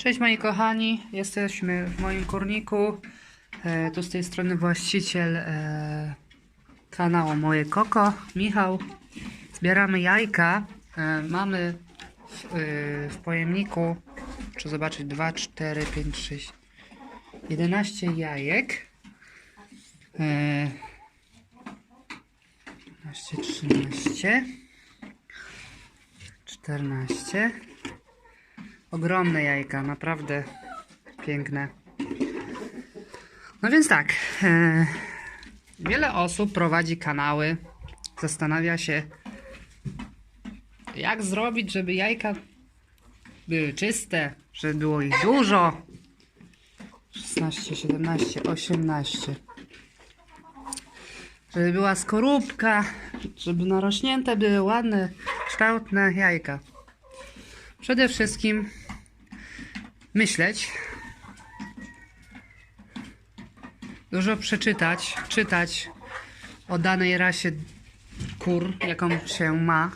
Cześć moi kochani, jesteśmy w moim kurniku. E, tu z tej strony właściciel e, kanału Moje Koko, Michał. Zbieramy jajka. E, mamy w, e, w pojemniku, czy zobaczyć, 2, 4, 5, 6, 11 jajek. E, 12, 13, 14. Ogromne jajka, naprawdę piękne. No więc tak, e, wiele osób prowadzi kanały, zastanawia się, jak zrobić, żeby jajka były czyste, żeby było ich dużo. 16, 17, 18. Żeby była skorupka, żeby narośnięte były ładne, kształtne jajka. Przede wszystkim myśleć, dużo przeczytać, czytać o danej rasie kur, jaką się ma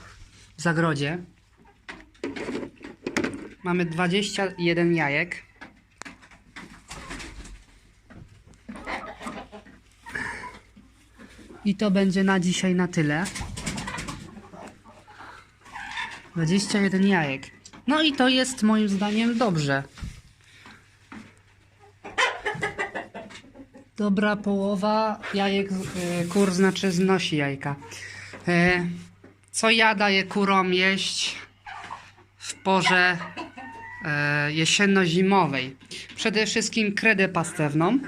w zagrodzie. Mamy 21 jajek. I to będzie na dzisiaj na tyle. 21 jajek. No i to jest moim zdaniem dobrze. Dobra połowa jajek e, kur znaczy znosi jajka. E, co ja daję kurom jeść w porze e, jesienno-zimowej? Przede wszystkim kredę pastewną.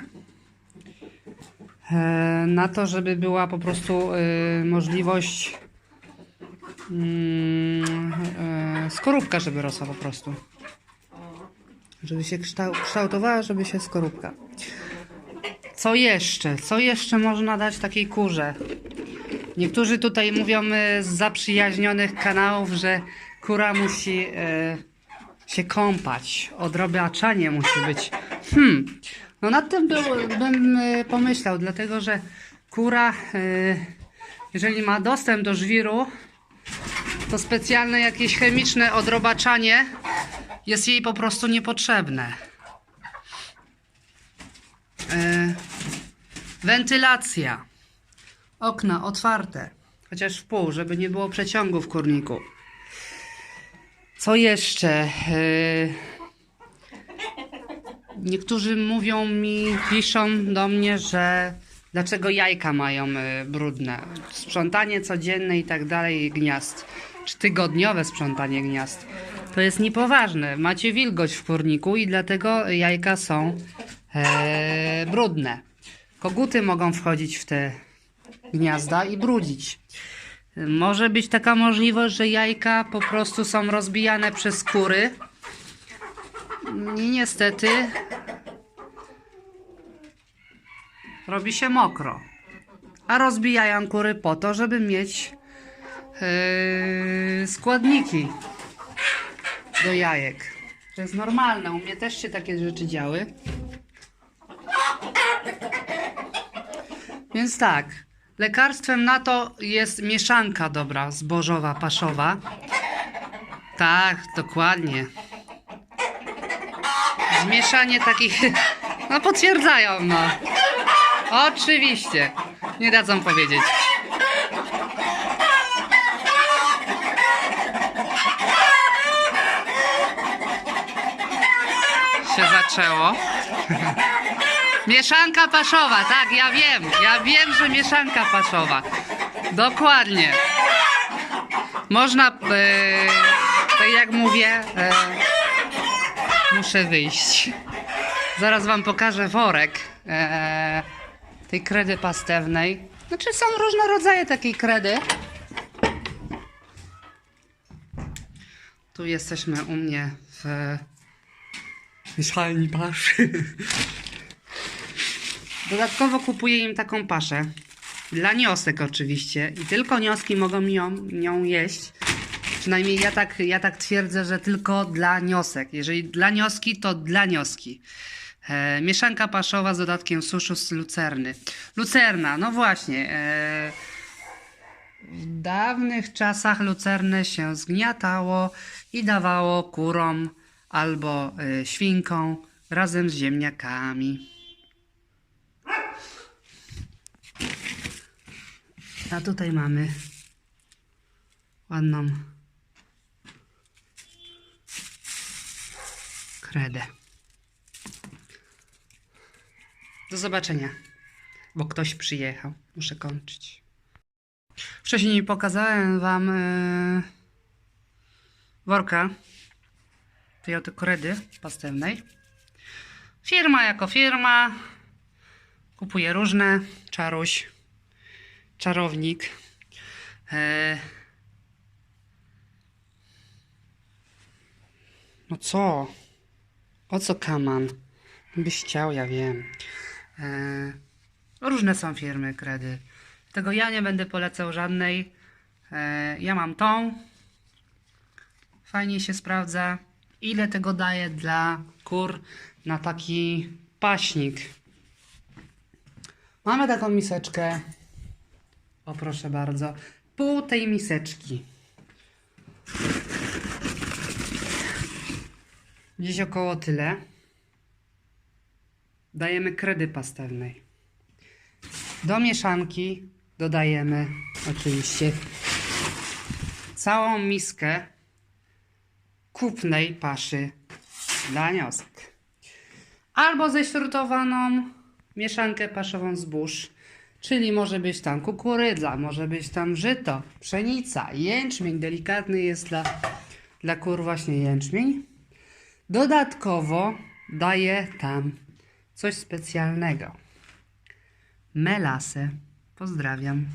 Na to, żeby była po prostu możliwość mm, skorupka, żeby rosła po prostu. Żeby się kształ, kształtowała, żeby się skorupka. Co jeszcze? Co jeszcze można dać takiej kurze? Niektórzy tutaj mówią e, z zaprzyjaźnionych kanałów, że kura musi e, się kąpać. Odrobaczanie musi być. Hmm. No nad tym był, bym e, pomyślał, dlatego że kura, jeżeli ma dostęp do żwiru, to specjalne jakieś chemiczne odrobaczanie jest jej po prostu niepotrzebne. E, wentylacja. Okna otwarte, chociaż w pół, żeby nie było przeciągu w kurniku. Co jeszcze? E, niektórzy mówią mi, piszą do mnie, że dlaczego jajka mają e, brudne. Sprzątanie codzienne i tak dalej gniazd. Czy tygodniowe sprzątanie gniazd. To jest niepoważne. Macie wilgoć w kurniku i dlatego jajka są e, brudne. Koguty mogą wchodzić w te gniazda i brudzić. Może być taka możliwość, że jajka po prostu są rozbijane przez kury. I niestety robi się mokro. A rozbijają kury po to, żeby mieć yy, składniki do jajek. To jest normalne. U mnie też się takie rzeczy działy. Więc tak, lekarstwem na to jest mieszanka dobra, zbożowa, paszowa. Tak, dokładnie. Zmieszanie takich, no potwierdzają, no. Oczywiście, nie dadzą powiedzieć. Się zaczęło. Mieszanka paszowa, tak, ja wiem. Ja wiem, że mieszanka paszowa. Dokładnie. Można, e, tak jak mówię, e, muszę wyjść. Zaraz wam pokażę worek e, tej kredy pastewnej. Znaczy są różne rodzaje takiej kredy. Tu jesteśmy u mnie w mieszalni paszy. Dodatkowo kupuję im taką paszę. Dla niosek oczywiście. I tylko nioski mogą ją, nią jeść. Przynajmniej ja tak, ja tak twierdzę, że tylko dla niosek. Jeżeli dla nioski, to dla nioski. E, mieszanka paszowa z dodatkiem suszu z lucerny. Lucerna, no właśnie. E, w dawnych czasach lucernę się zgniatało i dawało kurom albo y, świnką razem z ziemniakami. A tutaj mamy ładną kredę. Do zobaczenia, bo ktoś przyjechał. Muszę kończyć. Wcześniej pokazałem wam yy, worka tej oto kredy pastewnej. Firma jako firma kupuje różne. Czaruś, czarownik. E, no co? O co kaman? Byś chciał, ja wiem. E, różne są firmy kredy. Tego ja nie będę polecał żadnej. E, ja mam tą. Fajnie się sprawdza. Ile tego daje dla kur na taki paśnik? Mamy taką miseczkę. O, proszę bardzo. Pół tej miseczki. Gdzieś około tyle. Dajemy kredy pastewnej. Do mieszanki dodajemy oczywiście całą miskę kupnej paszy dla niosek. Albo ześrutowaną mieszankę paszową zbóż, czyli może być tam kukurydza, może być tam żyto, pszenica, jęczmień, delikatny jest dla, dla kur właśnie jęczmień. Dodatkowo daję tam coś specjalnego. Melasę. Pozdrawiam.